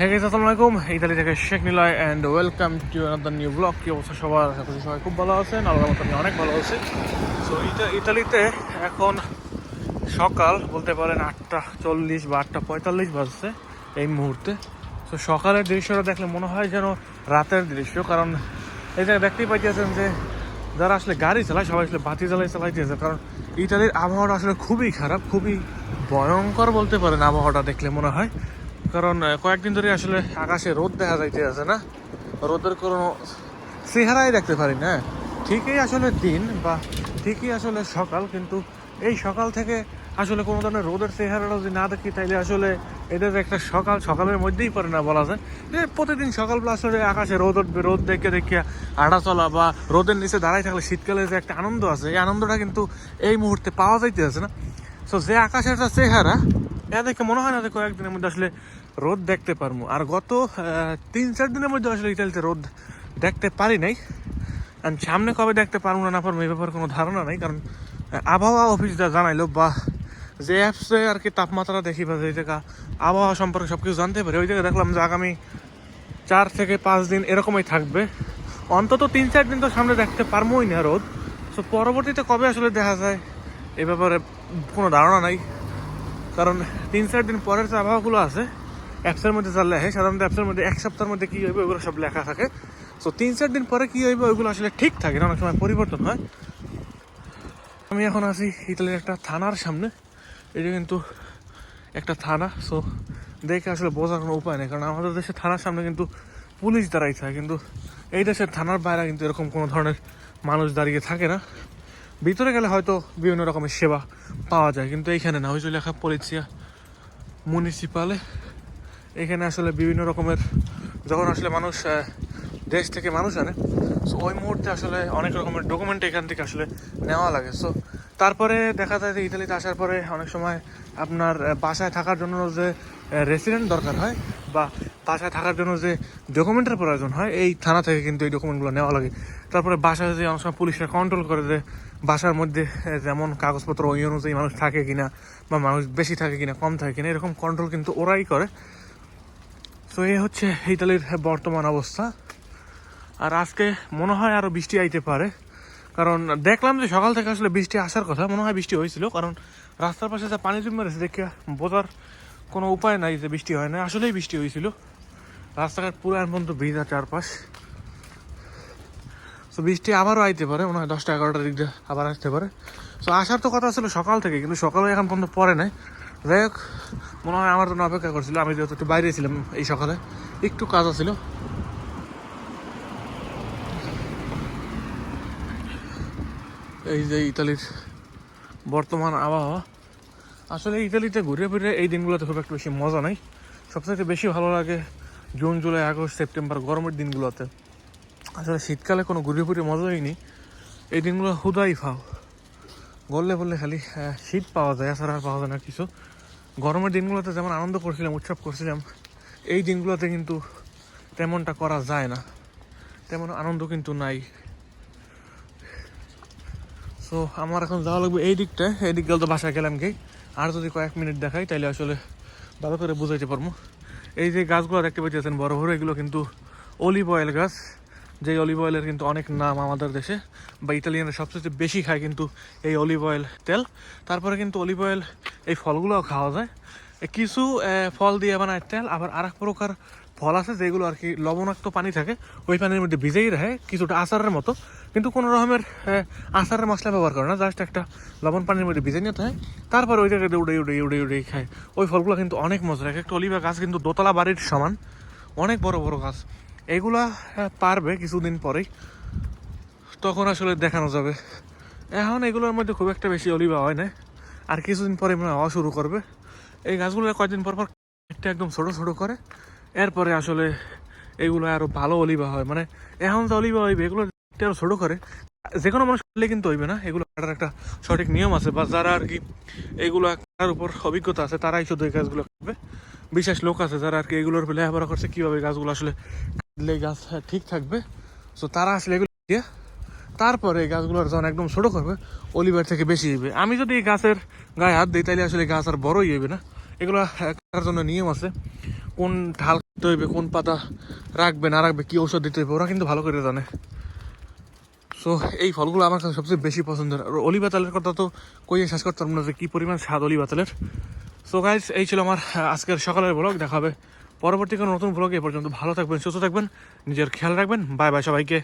হ্যাঁ আসসালামু আলাইকুম। ইতালি থেকে Sheikh Niloy and welcome to another new blog কি অবস্থা সবার? আশা সবাই খুব ভালো আছেন। আল্লাহর মতো আমি অনেক ভালো আছি। সো ইতালিতে এখন সকাল বলতে পারেন আটটা চল্লিশ বা আটটা পঁয়তাল্লিশ বাজছে এই মুহূর্তে। তো সকালের দৃশ্যটা দেখলে মনে হয় যেন রাতের দৃশ্য। কারণ এই জায়গায় দেখতেই পাইতেছেন যে যারা আসলে গাড়ি চালায়, সবাই আসলে বাতি জ্বালাই চালাইতেছে। কারণ ইতালির আবহাওয়াটা আসলে খুবই খারাপ, খুবই ভয়ঙ্কর বলতে পারেন আবহাওয়াটা দেখলে মনে হয়। কারণ কয়েকদিন ধরে আসলে আকাশে রোদ দেখা যাইতে আছে না? রোদের কোনো চেহারাই দেখতে পারি না। ঠিকই আসলে দিন বা ঠিকই আসলে সকাল, কিন্তু এই সকাল থেকে আসলে কোনো ধরনের রোদের চেহারাটা যদি না দেখি, তাইলে আসলে এদের একটা সকাল, সকালের মধ্যেই পারে না বলা যায়। যে প্রতিদিন সকালবেলা আসলে আকাশে রোদ উঠবে, রোদ দেখে দেখে আড়া চলা বা রোদের নিচে দাঁড়াই থাকলে শীতকালে যে একটা আনন্দ আছে, এই আনন্দটা কিন্তু এই মুহূর্তে পাওয়া যাইতে আছে না। সো যে আকাশের একটা চেহারা এটা দেখে মনে হয় না যে কয়েকদিনের মধ্যে আসলে রোদ দেখতে পারব আর গত তিন, চার দিনের মধ্যে আসলে ইতালিতে রোদ দেখতে পারি নাই। আর সামনে কবে দেখতে পারব না না পারব এই ব্যাপারে কোনো ধারণা নাই, কারণ আবহাওয়া অফিস যা জানাইলো বা যে অ্যাপসে আর কি তাপমাত্রা দেখি বা যে জায়গা আবহাওয়া সম্পর্কে সব কিছু জানতে পারি, ওই জায়গায় দেখলাম যে আগামী চার থেকে পাঁচ দিন এরকমই থাকবে। অন্তত তিন, চার দিন তো সামনে দেখতে পারবোই না রোদ। তো পরবর্তীতে কবে আসলে দেখা যায় এ ব্যাপারে কোনো ধারণা নাই। কারণ তিন চার দিন পরের যে আবহাওয়াগুলো আছে অ্যাপসের মধ্যে যা লেখে, সাধারণত অ্যাপসের মধ্যে এক সপ্তাহের মধ্যে কী হইবে, ওগুলো সব লেখা থাকে। সো তিন চার দিন পরে কী হইবে ওইগুলো আসলে ঠিক থাকে না, অনেক সময় পরিবর্তন হয়। আমি এখন আছি ইতালির একটা থানার সামনে। এটা কিন্তু একটা থানা সো দেখে আসলে বোঝার কোনো উপায় নেই, কারণ আমাদের দেশের থানার সামনে কিন্তু পুলিশ দাঁড়াই থাকে, কিন্তু এই দেশের থানার বাইরে কিন্তু এরকম কোনো ধরনের মানুষ দাঁড়িয়ে থাকে না। ভিতরে গেলে হয়তো বিভিন্ন রকমের সেবা পাওয়া যায়, কিন্তু এইখানে না। ওই লেখা পলিসিয়া মুনিসিপালে এখানে আসলে বিভিন্ন রকমের, যখন আসলে মানুষ দেশ থেকে মানুষ আনে সো ওই মুহূর্তে আসলে অনেক রকমের ডকুমেন্ট এখান থেকে আসলে নেওয়া লাগে। সো তারপরে দেখা যায় যে ইতালিতে আসার পরে অনেক সময় আপনার বাসায় থাকার জন্য যে রেসিডেন্ট দরকার হয়, বা বাসায় থাকার জন্য যে ডকুমেন্টের প্রয়োজন হয়, এই থানা থেকে কিন্তু এই ডকুমেন্টগুলো নেওয়া লাগে। তারপরে বাসায় যে অনেক সময় পুলিশরা কন্ট্রোল করে যে বাসার মধ্যে যেমন কাগজপত্র ওই অনুযায়ী মানুষ থাকে কিনা বা মানুষ বেশি থাকে কিনা, কম থাকে কিনা, এরকম কন্ট্রোল কিন্তু ওরাই করে। তো এই হচ্ছে ইতালির বর্তমান অবস্থা। আর আজকে মনে হয় আরও বৃষ্টি আইতে পারে। কারণ দেখলাম যে সকাল থেকে আসলে বৃষ্টি আসার কথা, মনে হয় বৃষ্টি হয়েছিল। কারণ রাস্তার পাশে যে পানি জমে রয়েছে, দেখে বোঝার কোনো উপায় নাই যে বৃষ্টি হয় না আসলেই বৃষ্টি হয়েছিল। রাস্তাঘাট পুরো এখন পর্যন্ত ভিজা চারপাশ। তো বৃষ্টি আবারও আইতে পারে, মনে হয় দশটা এগারোটার দিক আবার আসতে পারে। তো আসার তো কথা ছিল সকাল থেকে, কিন্তু সকালে এখন পর্যন্ত পরে নাই। যাই হোক, মনে হয় আমার জন্য অপেক্ষা করছিল, আমি যেহেতু একটু বাইরে ছিলাম এই সকালে, একটু কাজ ছিল। এই যে ইতালির বর্তমান আবহাওয়া। আসলে ইতালিতে ঘুরে ফিরে এই দিনগুলোতে খুব একটা বেশি মজা নাই। সবথেকে বেশি ভালো লাগে জুন, জুলাই, আগস্ট, সেপ্টেম্বর গরমের দিনগুলোতে। আসলে শীতকালে কোনো ঘুরে ফিরে মজাই নেই এই দিনগুলো হুদাই ফাও। বললে বললে খালি শীত পাওয়া যায় এছাড়া আর পাওয়া যায় না কিছু। গরমের দিনগুলোতে যেমন আনন্দ করছিলাম, উৎসব করছিলাম, এই দিনগুলোতে কিন্তু তেমনটা করা যায় না। তেমন আনন্দ কিন্তু নাই। সো আমার এখন যাওয়া লাগবে এই দিকটায় এই দিক গেলে তো বাসায় গেলাম কি আর যদি কয়েক মিনিট দেখাই তাহলে আসলে ভালো করে বুঝাইতে পারব এই যে গাছগুলো দেখতে পাচ্ছেন বড় বড়, এগুলো কিন্তু অলিভ অয়েল গাছ। যে অলিভ অয়েলের কিন্তু অনেক নাম আমাদের দেশে, বা ইতালিয়ানরা সবচেয়ে বেশি খায় কিন্তু এই অলিভ অয়েল তেল। তারপরে কিন্তু অলিভ অয়েল এই ফলগুলোও খাওয়া যায়। কিছু ফল দিয়ে বানায় তেল, আবার আর এক প্রকার ফল আছে যেগুলো আর কি লবণাক্ত পানি থাকে, ওই পানির মধ্যে ভিজেই রাখে, কিছুটা আচারের মতো। কিন্তু কোনো রকমের আচারের মশলা ব্যবহার করে না জাস্ট একটা লবণ পানির মধ্যে ভিজে নিতে হয়। তারপরে ওই জায়গায় উড়ে উড়ে উড়ে উড়ে খায়। ওই ফলগুলো কিন্তু অনেক মজা রাখে একটা অলিভা গাছ কিন্তু দোতলা বাড়ির সমান। অনেক বড় বড় গাছ। এগুলা পারবে কিছুদিন পরেই। তখন আসলে দেখানো যাবে। এখন এগুলোর মধ্যে খুব একটা বেশি অলিভা হয় না। আর কিছুদিন পরে মনে হওয়া শুরু করবে। এই গাছগুলো কয়েকদিন পর পর একটা একদম ছোট ছোট করে। এরপরে আসলে এগুলো আরও ভালো অলিভা হয়। মানে এখন যে অলিভা হইবে, এগুলো একটু আরও ছোট করে। যে কোনো মানুষ করলে কিন্তু হইবে না। এগুলো কাটার একটা সঠিক নিয়ম আছে। বা যারা আর কি এগুলো কাটার উপর অভিজ্ঞতা আছে, তারাই শুধু এই গাছগুলো কাটবে। বিশেষ লোক আছে যারা আর কি এগুলোর লেখাপড়া করছে, কীভাবে গাছগুলো আসলে এই গাছ ঠিক থাকবে। সো তারা আসলে এগুলো দিয়ে তারপরে এই গাছগুলোর যখন একদম ছোট করবে অলিভার থেকে বেশি হইবে আমি যদি এই গাছের গায়ে হাত দিই তাহলে আসলে গাছ আর বড়ই হইবে না। এগুলো আহ, কাটার জন্য নিয়ম আছে? কোন ঢাল দিতে হইবে কোন পাতা রাখবে না রাখবে কি ঔষধ দিতে হইবে ওরা কিন্তু ভালো করে জানে। সো এই ফলগুলো আমার কাছে সবচেয়ে বেশি পছন্দের। আর অলি বাতালের কথা তো কইয়ে শেষ করতাম না যে কী পরিমাণ স্বাদ অলি বাতালের সো গাইজ এই ছিল আমার আজকের সকালের ব্লগ দেখা হবে পরবর্তী কোনো নতুন ব্লগে এ পর্যন্ত ভালো থাকবেন, সুস্থ থাকবেন, নিজের খেয়াল রাখবেন। বাই বাই সবাইকে।